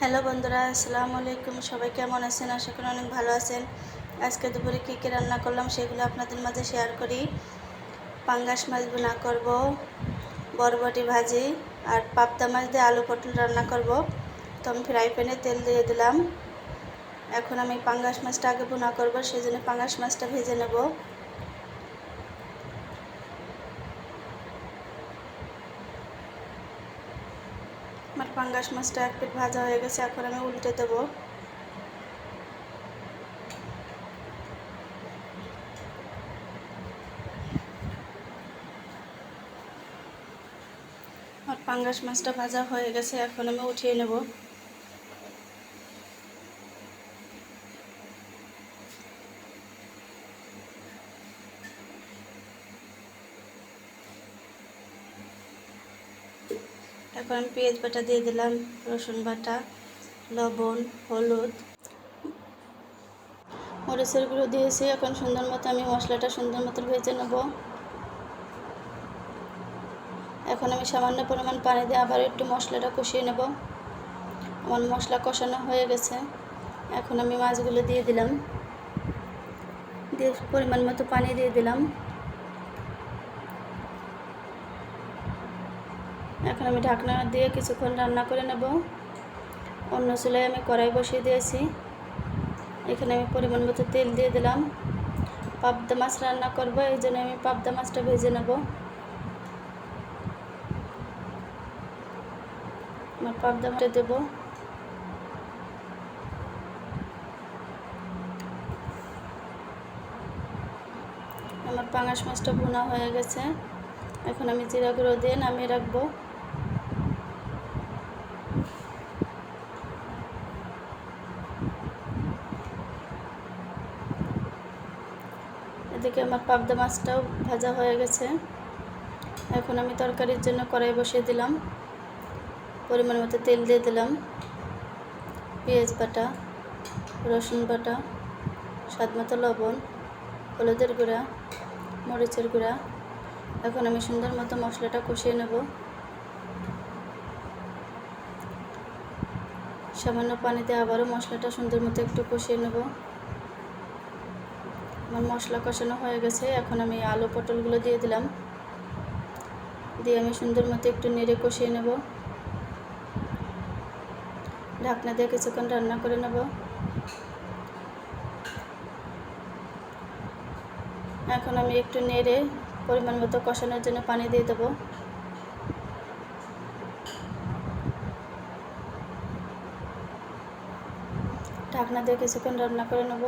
Hello বন্ধুরা, আসসালামু আলাইকুম। সবাই কেমন আছেন? আশা করি অনেক ভালো আছেন। আজকে দুপুরে কী কী রান্না করলাম সেগুলো আপনাদের মাঝে শেয়ার করি। পাঙ্গাস মাছ বোনা করব, বরবটি ভাজি, আর পাবদা মাছ দিয়ে আলু পটল রান্না করব। তো আমি ফ্রাই প্যানে তেল দিয়ে দিলাম। এখন আমি পাঙ্গাস মাছটা আগে বোনা করব সেই জন্য পাঙ্গাস মাছটা ভেজে নেব আমার পাঙ্গাস মাছটা এক প্লেট ভাজা হয়ে গেছে, এখন আমি উল্টে দেব। আর পাঙ্গাস মাছটা ভাজা হয়ে গেছে, এখন আমি উঠিয়ে নেব। এখন আমি পেঁয়াজ বাটা দিয়ে দিলাম, রসুন বাটা, লবণ, হলুদ। মরিচের গুঁড়ো দিয়েছি, এখন সুন্দর মতো আমি মশলাটা সুন্দর মতো ভেজে নেব। এখন আমি সামান্য পরিমাণ পানি দিয়ে আবার একটু মশলাটা কষিয়ে নেব। আমার মশলা কষানো হয়ে গেছে। এখন আমি মাছগুলো দিয়ে দিলাম। দিয়ে পরিমাণ মতো পানি দিয়ে দিলাম। এখন আমি ঢাকনা দিয়ে কিছুক্ষণ রান্না করে নেব। অন্য চুলায় আমি কড়াই বসিয়ে দিয়েছি। এখানে আমি পরিমাণ মতো তেল দিয়ে দিলাম। পাবদা মাছ রান্না করব, এই জন্য আমি পাবদা মাছটা ভেজে নেব। আমার পাবদা মাছটা দেবো। আমার পাঙাশ মাছটা ভুনা হয়ে গেছে। এখন আমি জিরা গুঁড়ো দিয়ে নামিয়ে রাখব। এদিকে আমার পাবদা মাছটাও ভাজা হয়ে গেছে। এখন আমি তরকারির জন্য কড়াই বসিয়ে দিলাম। পরিমাণ মতো তেল দিয়ে দিলাম। পেঁয়াজ বাটা, রসুন বাটা, স্বাদ মতো লবণ, হলুদের গুঁড়া, মরিচের গুঁড়া। এখন আমি সুন্দর মতো মশলাটা কষিয়ে নেব। সামান্য পানিতে আবারও মশলাটা সুন্দর মতো একটু কষিয়ে নেব। আমার মশলা কষানো হয়ে গেছে, এখন আমি আলু পটলগুলো দিয়ে দিলাম। দিয়ে আমি সুন্দর মতো একটু নেড়ে কষিয়ে নেব। ঢাকনা দিয়ে কিছুক্ষণ রান্না করে নেব। এখন আমি একটু নেড়ে পরিমাণ মতো কষানোর জন্য পানি দিয়ে দেবো। ঢাকনা দিয়ে কিছুক্ষণ রান্না করে নেব।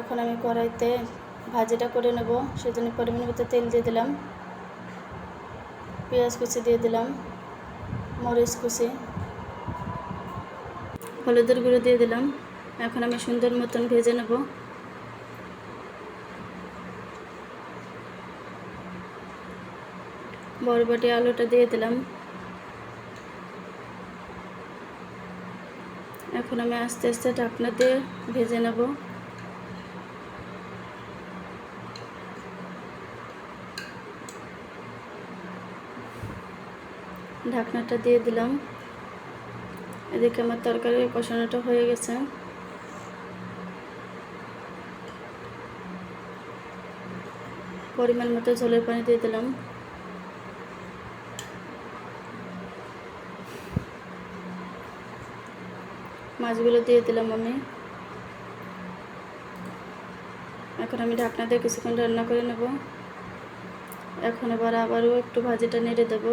এখন আমি কড়াইতে ভাজিটা করে নেব। সেজন্য পরিমাণ মতো তেল দিয়ে দিলাম। পেঁয়াজ কুচি দিয়ে দিলাম। মরিচ কুচি। হলুদের গুঁড়ো দিয়ে দিলাম। এখন আমি সুন্দর মতন ভেজে নেব। বরবটি, আলুটা দিয়ে দিলাম। এখন আমি আস্তে আস্তে ঢাকনাতে ভেজে নেব। ঢাকনাটা দিয়ে দিলাম। এদিকে আমার তরকারি কষানোটা হয়ে গেছে। পরিমাণ মতো ঝোলের পানি দিয়ে দিলাম। মাছগুলো দিয়ে দিলাম আমি। এখন আমি ঢাকনা দিয়ে কিছুক্ষণ রান্না করে নেব। এখন এবার আবারও একটু ভাজিটা নেড়ে দেবো।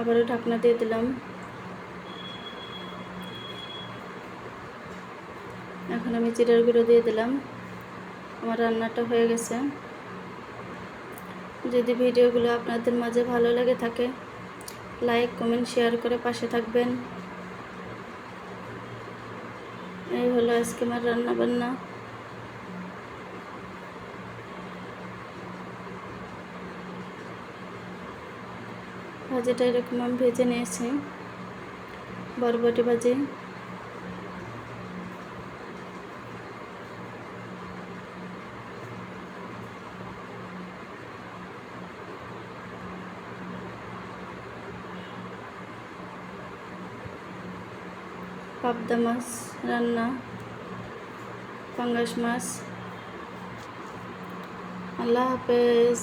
আবারও ঢাকনা দিয়ে দিলাম। এখন আমি জিরার গুঁড়ো দিয়ে দিলাম। আমার রান্নাটা হয়ে গেছে। যদি ভিডিওগুলো আপনাদের মাঝে ভালো লেগে থাকে, লাইক, কমেন্ট, শেয়ার করে পাশে থাকবেন। এই হলো আজকে আমার রান্না বান্না ভাজিটা এরকম আমি ভেজে নিয়েছি। বরবটি ভাজি। পাবদা মাছ রান্না পাঙ্গাস মাছ। আল্লাহ হাফেজ।